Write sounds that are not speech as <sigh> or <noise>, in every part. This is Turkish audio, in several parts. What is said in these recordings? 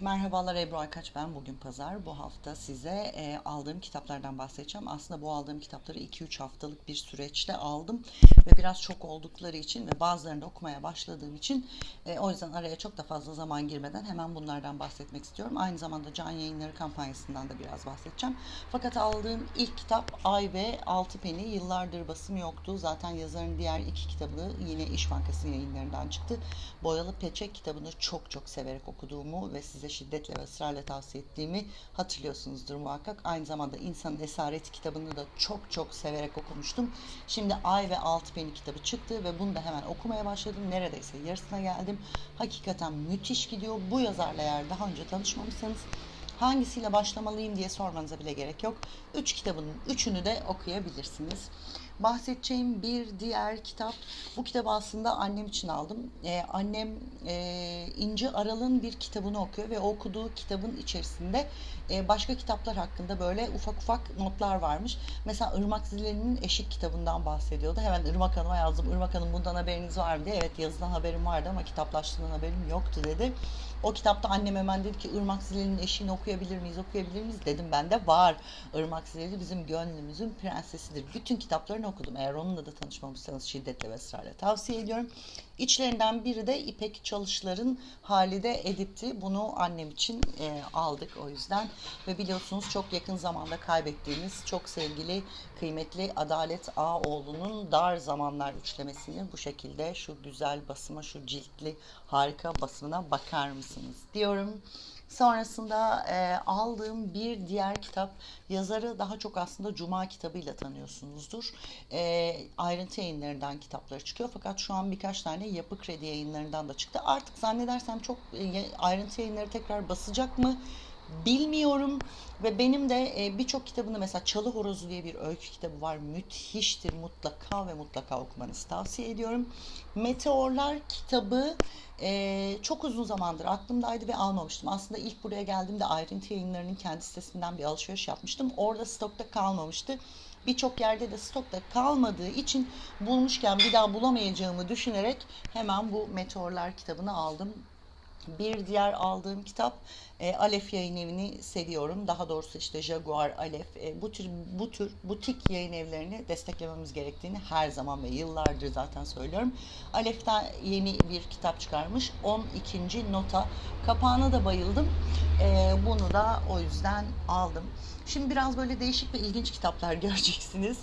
Merhabalar Ebru Aykaç ben. Bugün pazar. Bu hafta size e, aldığım kitaplardan bahsedeceğim. Aslında bu aldığım kitapları 2-3 haftalık bir süreçte aldım. Ve biraz çok oldukları için ve bazılarını okumaya başladığım için e, o yüzden araya çok da fazla zaman girmeden hemen bunlardan bahsetmek istiyorum. Aynı zamanda Can Yayınları kampanyasından da biraz bahsedeceğim. Fakat aldığım ilk kitap Ay ve Altı Peni. Yıllardır basım yoktu. Zaten yazarın diğer iki kitabı yine İş Bankası yayınlarından çıktı. Boyalı Peçek kitabını çok çok severek okuduğumu ve size şiddetle ve ısrarla tavsiye ettiğimi hatırlıyorsunuzdur muhakkak. Aynı zamanda İnsanın Esareti kitabını da çok çok severek okumuştum. Şimdi Ay ve Altı Peni kitabı çıktı ve bunu da hemen okumaya başladım. Neredeyse yarısına geldim. Hakikaten müthiş gidiyor. Bu yazarla eğer daha önce tanışmamışsanız hangisiyle başlamalıyım diye sormanıza bile gerek yok. Üç kitabının üçünü de okuyabilirsiniz. Bahsedeceğim bir diğer kitap, bu kitabı aslında annem için aldım. Ee, annem e, İnci Aral'ın bir kitabını okuyor ve okuduğu kitabın içerisinde e, başka kitaplar hakkında böyle ufak ufak notlar varmış. Mesela Irmak Zileli'nin Eşik kitabından bahsediyordu. Hemen Irmak Hanım'a yazdım. Irmak Hanım bundan haberiniz var mı diye. Evet yazılan haberim vardı ama kitaplaştığından haberim yoktu dedi. O kitapta annem hemen dedi ki Irmak Zileli'nin eşiğini okuyabilir miyiz, okuyabilir miyiz? Dedim ben de var. Irmak Zileli bizim gönlümüzün prensesidir. Bütün kitaplarını okudum. Eğer onunla da tanışmamışsanız şiddetle ve ısrarla tavsiye ediyorum. İçlerinden biri de İpek Çalışlar'ın Halide Edip'ti. Bunu annem için e, aldık o yüzden. Ve biliyorsunuz çok yakın zamanda kaybettiğimiz çok sevgili, kıymetli Adalet Ağoğlu'nun Dar Zamanlar üçlemesini bu şekilde şu güzel basıma, şu ciltli harika basımına bakar mısınız diyorum. Sonrasında e, aldığım bir diğer kitap yazarı daha çok aslında Cuma kitabıyla tanıyorsunuzdur. E, ayrıntı yayınlarından kitapları çıkıyor fakat şu an birkaç tane Yapı Kredi yayınlarından da çıktı. Artık zannedersem çok e, ayrıntı yayınları tekrar basacak mı? bilmiyorum ve benim de e, birçok kitabını mesela Çalı Horozu diye bir öykü kitabı var. Müthiştir. Mutlaka ve mutlaka okumanızı tavsiye ediyorum. Meteorlar kitabı e, çok uzun zamandır aklımdaydı ve almamıştım. Aslında ilk buraya geldiğimde ayrıntı yayınlarının kendi sitesinden bir alışveriş yapmıştım. Orada stokta kalmamıştı. Birçok yerde de stokta kalmadığı için bulmuşken bir daha bulamayacağımı düşünerek hemen bu Meteorlar kitabını aldım. Bir diğer aldığım kitap e, Alef Yayın Evi'ni seviyorum. Daha doğrusu işte Jaguar, Alef e, bu tür bu tür butik yayın evlerini desteklememiz gerektiğini her zaman ve yıllardır zaten söylüyorum. Alef'ten yeni bir kitap çıkarmış. 12. nota. Kapağına da bayıldım. E, bunu da o yüzden aldım. Şimdi biraz böyle değişik ve ilginç kitaplar <laughs> göreceksiniz.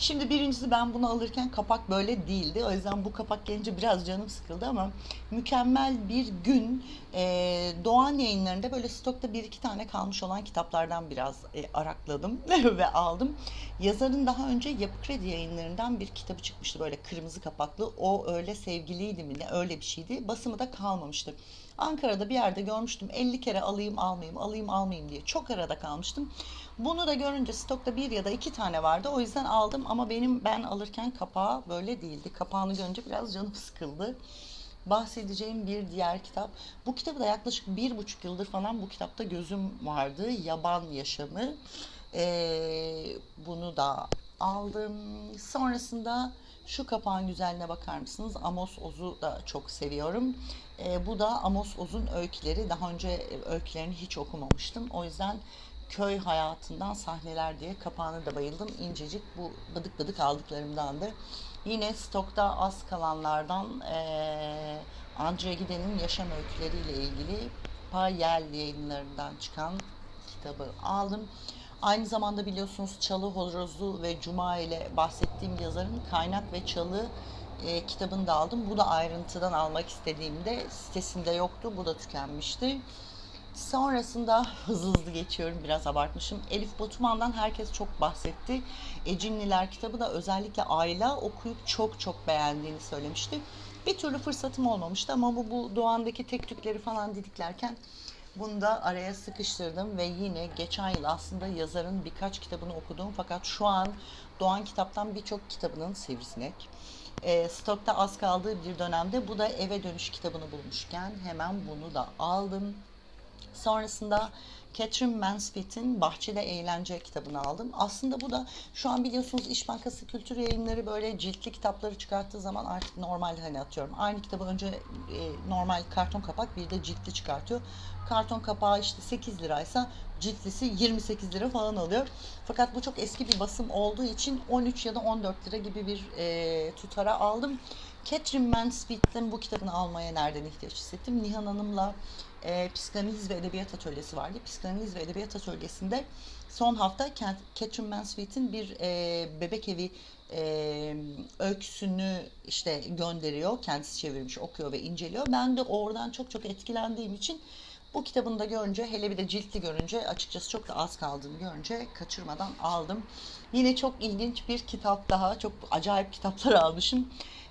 Şimdi birincisi ben bunu alırken kapak böyle değildi. O yüzden bu kapak gelince biraz canım sıkıldı ama mükemmel bir gün e, Doğan yayınlarında böyle stokta bir iki tane kalmış olan kitaplardan biraz e, arakladım <laughs> ve aldım. Yazarın daha önce Yapı Kredi yayınlarından bir kitabı çıkmıştı böyle kırmızı kapaklı. O öyle sevgiliydi mi ne öyle bir şeydi. Basımı da kalmamıştı. Ankara'da bir yerde görmüştüm. 50 kere alayım almayayım, alayım almayayım diye. Çok arada kalmıştım. Bunu da görünce stokta bir ya da iki tane vardı. O yüzden aldım ama benim ben alırken kapağı böyle değildi. Kapağını görünce biraz canım sıkıldı. Bahsedeceğim bir diğer kitap. Bu kitabı da yaklaşık bir buçuk yıldır falan bu kitapta gözüm vardı. Yaban Yaşamı. Ee, bunu da aldım. Sonrasında şu kapağın güzelliğine bakar mısınız? Amos Oz'u da çok seviyorum. E, bu da Amos Oz'un öyküleri. Daha önce öykülerini hiç okumamıştım. O yüzden köy hayatından sahneler diye kapağını da bayıldım. İncecik bu bıdık bıdık aldıklarımdandı. Yine stokta az kalanlardan e, Andre Giden'in yaşam öyküleriyle ilgili Payel yayınlarından çıkan kitabı aldım. Aynı zamanda biliyorsunuz Çalı Horozu ve Cuma ile bahsettiğim yazarın Kaynak ve Çalı e, kitabını da aldım. Bu da ayrıntıdan almak istediğimde sitesinde yoktu. Bu da tükenmişti. Sonrasında hızlı hızlı geçiyorum biraz abartmışım. Elif Batuman'dan herkes çok bahsetti. Ecinliler kitabı da özellikle Ayla okuyup çok çok beğendiğini söylemişti. Bir türlü fırsatım olmamıştı ama bu, bu Doğan'daki tek tükleri falan didiklerken bunu da araya sıkıştırdım ve yine geçen yıl aslında yazarın birkaç kitabını okudum fakat şu an Doğan kitaptan birçok kitabının sivrisinek. E, stokta az kaldığı bir dönemde bu da eve dönüş kitabını bulmuşken hemen bunu da aldım. Sonrasında Catherine Mansfitt'in Bahçede Eğlence kitabını aldım. Aslında bu da şu an biliyorsunuz İş Bankası Kültür Yayınları böyle ciltli kitapları çıkarttığı zaman artık normal hani atıyorum. Aynı kitabı önce e, normal karton kapak bir de ciltli çıkartıyor. Karton kapağı işte 8 liraysa ciltlisi 28 lira falan alıyor. Fakat bu çok eski bir basım olduğu için 13 ya da 14 lira gibi bir e, tutara aldım. Catherine Mansfitt'in bu kitabını almaya nereden ihtiyaç hissettim? Nihan Hanım'la e, psikanaliz ve edebiyat atölyesi vardı. Psikanaliz ve edebiyat atölyesinde son hafta Catherine Mansfitt'in bir e, bebek evi e, öyküsünü işte gönderiyor. Kendisi çevirmiş, okuyor ve inceliyor. Ben de oradan çok çok etkilendiğim için bu kitabını da görünce hele bir de ciltli görünce açıkçası çok da az kaldığını görünce kaçırmadan aldım. Yine çok ilginç bir kitap daha. Çok acayip kitaplar almışım.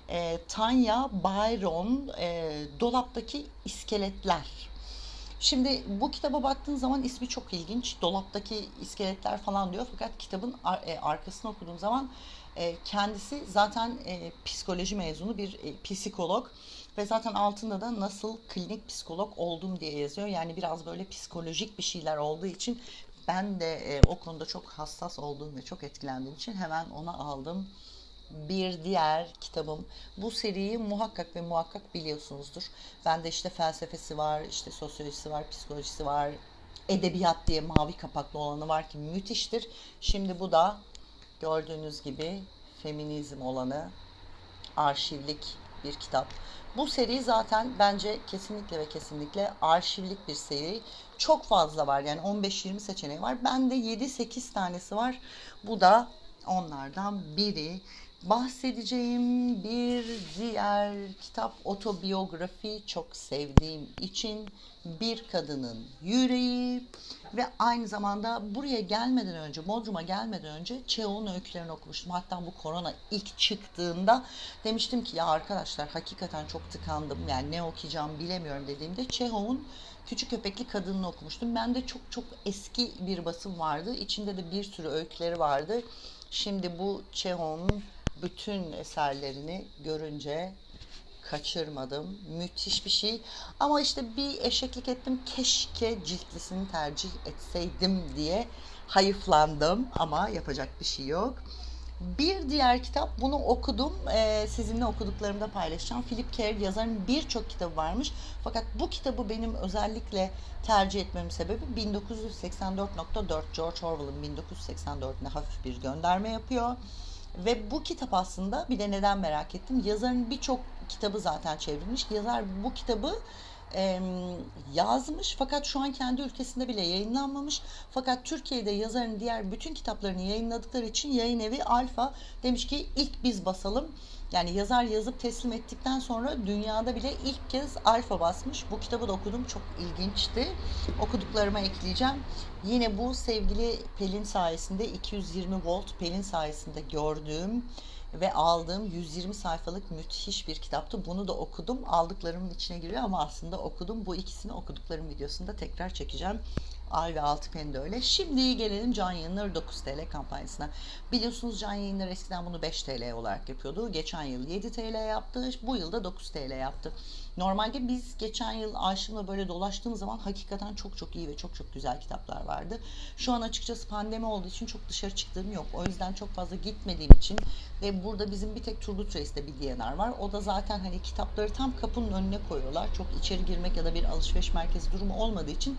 E, Tanya Byron e, Dolaptaki İskeletler. Şimdi bu kitaba baktığın zaman ismi çok ilginç. Dolaptaki iskeletler falan diyor. Fakat kitabın ar- e, arkasını okuduğum zaman e, kendisi zaten e, psikoloji mezunu bir e, psikolog ve zaten altında da nasıl klinik psikolog oldum diye yazıyor. Yani biraz böyle psikolojik bir şeyler olduğu için ben de e, o konuda çok hassas olduğum ve çok etkilendiğim için hemen onu aldım. Bir diğer kitabım. Bu seriyi muhakkak ve muhakkak biliyorsunuzdur. Bende işte felsefesi var, işte sosyolojisi var, psikolojisi var. Edebiyat diye mavi kapaklı olanı var ki müthiştir. Şimdi bu da gördüğünüz gibi feminizm olanı arşivlik bir kitap. Bu seri zaten bence kesinlikle ve kesinlikle arşivlik bir seri. Çok fazla var yani 15-20 seçeneği var. Bende 7-8 tanesi var. Bu da onlardan biri. Bahsedeceğim bir diğer kitap otobiyografi çok sevdiğim için bir kadının yüreği ve aynı zamanda buraya gelmeden önce Bodrum'a gelmeden önce Çehov'un öykülerini okumuştum. Hatta bu korona ilk çıktığında demiştim ki ya arkadaşlar hakikaten çok tıkandım yani ne okuyacağım bilemiyorum dediğimde Çehov'un Küçük Köpekli Kadın'ını okumuştum. Bende çok çok eski bir basım vardı. İçinde de bir sürü öyküleri vardı. Şimdi bu Çehov'un bütün eserlerini görünce kaçırmadım. Müthiş bir şey. Ama işte bir eşeklik ettim. Keşke ciltlisini tercih etseydim diye hayıflandım. Ama yapacak bir şey yok. Bir diğer kitap, bunu okudum. Ee, sizinle okuduklarımda paylaşacağım. Philip K. yazarın birçok kitabı varmış. Fakat bu kitabı benim özellikle tercih etmemin sebebi 1984.4 George Orwell'ın 1984'üne hafif bir gönderme yapıyor. Ve bu kitap aslında bir de neden merak ettim. Yazarın birçok kitabı zaten çevrilmiş. Yazar bu kitabı e, yazmış fakat şu an kendi ülkesinde bile yayınlanmamış. Fakat Türkiye'de yazarın diğer bütün kitaplarını yayınladıkları için yayın evi Alfa demiş ki ilk biz basalım. Yani yazar yazıp teslim ettikten sonra dünyada bile ilk kez alfa basmış. Bu kitabı da okudum. Çok ilginçti. Okuduklarıma ekleyeceğim. Yine bu sevgili Pelin sayesinde 220 volt Pelin sayesinde gördüğüm ve aldığım 120 sayfalık müthiş bir kitaptı. Bunu da okudum. Aldıklarımın içine giriyor ama aslında okudum. Bu ikisini okuduklarım videosunda tekrar çekeceğim. Ay ve altı pen de öyle. Şimdi gelelim Can Yayınları 9 TL kampanyasına. Biliyorsunuz Can Yayınları eskiden bunu 5 TL olarak yapıyordu. Geçen yıl 7 TL yaptı. Bu yıl da 9 TL yaptı. Normalde biz geçen yıl Ayşım'la böyle dolaştığımız zaman hakikaten çok çok iyi ve çok çok güzel kitaplar vardı. Şu an açıkçası pandemi olduğu için çok dışarı çıktığım yok. O yüzden çok fazla gitmediğim için ve burada bizim bir tek Turgut Reis'te bir DNR var. O da zaten hani kitapları tam kapının önüne koyuyorlar. Çok içeri girmek ya da bir alışveriş merkezi durumu olmadığı için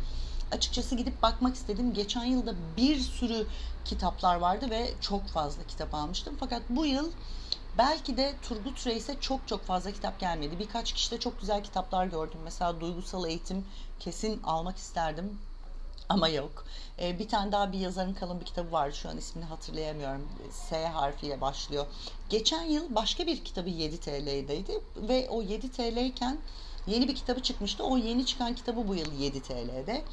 açıkçası gidip bakmak istedim. Geçen yılda bir sürü kitaplar vardı ve çok fazla kitap almıştım. Fakat bu yıl belki de Turgut Reis'e çok çok fazla kitap gelmedi. Birkaç kişide çok güzel kitaplar gördüm. Mesela duygusal eğitim kesin almak isterdim ama yok. Ee, bir tane daha bir yazarın kalın bir kitabı vardı. Şu an ismini hatırlayamıyorum. S harfiyle başlıyor. Geçen yıl başka bir kitabı 7 TL'deydi ve o 7 TL iken yeni bir kitabı çıkmıştı. O yeni çıkan kitabı bu yıl 7 TL'de.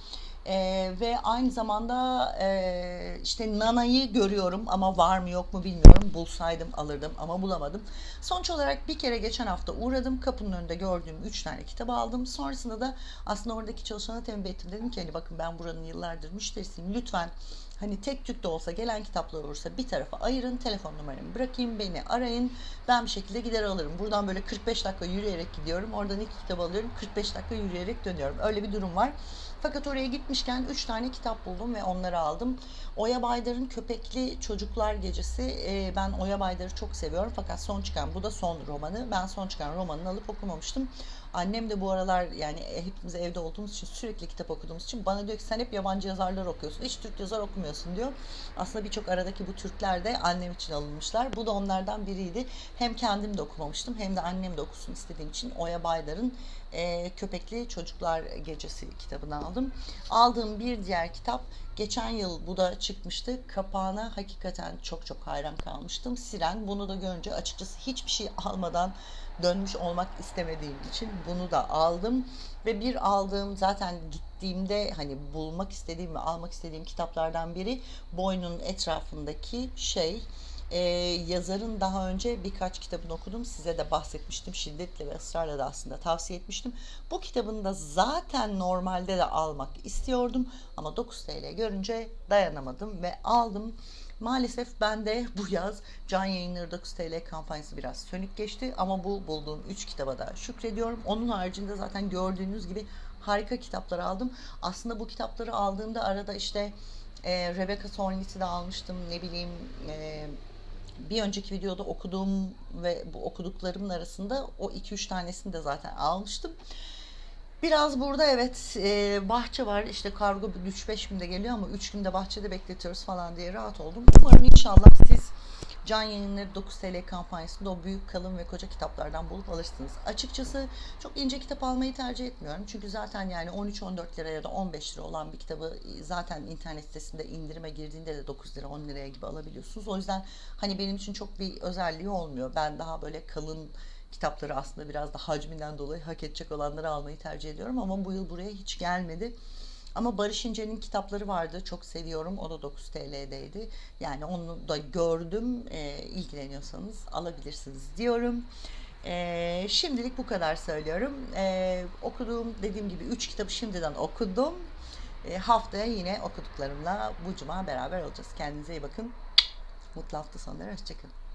Ee, ve aynı zamanda e, işte Nana'yı görüyorum ama var mı yok mu bilmiyorum. Bulsaydım alırdım ama bulamadım. Sonuç olarak bir kere geçen hafta uğradım. Kapının önünde gördüğüm 3 tane kitabı aldım. Sonrasında da aslında oradaki çalışana tembih ettim. Dedim ki hani bakın ben buranın yıllardır müşterisiyim. Lütfen Hani tek tük de olsa gelen kitaplar olursa bir tarafa ayırın. Telefon numaramı bırakayım. Beni arayın. Ben bir şekilde gider alırım. Buradan böyle 45 dakika yürüyerek gidiyorum. Oradan iki kitap alıyorum. 45 dakika yürüyerek dönüyorum. Öyle bir durum var. Fakat oraya gitmişken 3 tane kitap buldum ve onları aldım. Oya Baydar'ın Köpekli Çocuklar Gecesi. Ee, ben Oya Baydar'ı çok seviyorum. Fakat son çıkan, bu da son romanı. Ben son çıkan romanını alıp okumamıştım. Annem de bu aralar yani hepimiz evde olduğumuz için sürekli kitap okuduğumuz için bana diyor ki sen hep yabancı yazarlar okuyorsun. Hiç Türk yazar okumuyorsun diyor. Aslında birçok aradaki bu Türkler de annem için alınmışlar. Bu da onlardan biriydi. Hem kendim de okumamıştım hem de annem de okusun istediğim için Oya Baydar'ın e, Köpekli Çocuklar Gecesi kitabını aldım. Aldığım bir diğer kitap geçen yıl bu da çıkmıştı. Kapağına hakikaten çok çok hayran kalmıştım. Siren bunu da görünce açıkçası hiçbir şey almadan dönmüş olmak istemediğim için bunu da aldım ve bir aldığım zaten gittiğimde hani bulmak istediğim ve almak istediğim kitaplardan biri boynun etrafındaki şey ee, yazarın daha önce birkaç kitabını okudum. Size de bahsetmiştim. Şiddetle ve ısrarla da aslında tavsiye etmiştim. Bu kitabını da zaten normalde de almak istiyordum. Ama 9 TL görünce dayanamadım ve aldım. Maalesef ben de bu yaz Can Yayınları 9 TL kampanyası biraz sönük geçti. Ama bu bulduğum 3 kitaba da şükrediyorum. Onun haricinde zaten gördüğünüz gibi harika kitaplar aldım. Aslında bu kitapları aldığımda arada işte e, Rebecca Solnit'i de almıştım. Ne bileyim e, bir önceki videoda okuduğum ve bu okuduklarımın arasında o 2-3 tanesini de zaten almıştım. Biraz burada evet e, bahçe var işte kargo 3-5 günde geliyor ama 3 günde bahçede bekletiyoruz falan diye rahat oldum. Umarım inşallah siz Can Yayınları 9 TL kampanyasında o büyük kalın ve koca kitaplardan bulup alırsınız. Açıkçası çok ince kitap almayı tercih etmiyorum. Çünkü zaten yani 13-14 lira ya da 15 lira olan bir kitabı zaten internet sitesinde indirime girdiğinde de 9 lira 10 liraya gibi alabiliyorsunuz. O yüzden hani benim için çok bir özelliği olmuyor. Ben daha böyle kalın kitapları aslında biraz da hacminden dolayı hak edecek olanları almayı tercih ediyorum ama bu yıl buraya hiç gelmedi. Ama Barış İnce'nin kitapları vardı. Çok seviyorum. O da 9 TL'deydi. Yani onu da gördüm. E, ilgileniyorsanız alabilirsiniz diyorum. E, şimdilik bu kadar söylüyorum. E, okuduğum dediğim gibi 3 kitabı şimdiden okudum. E, haftaya yine okuduklarımla bu cuma beraber olacağız. Kendinize iyi bakın. Mutlu hafta sonları. Hoşçakalın.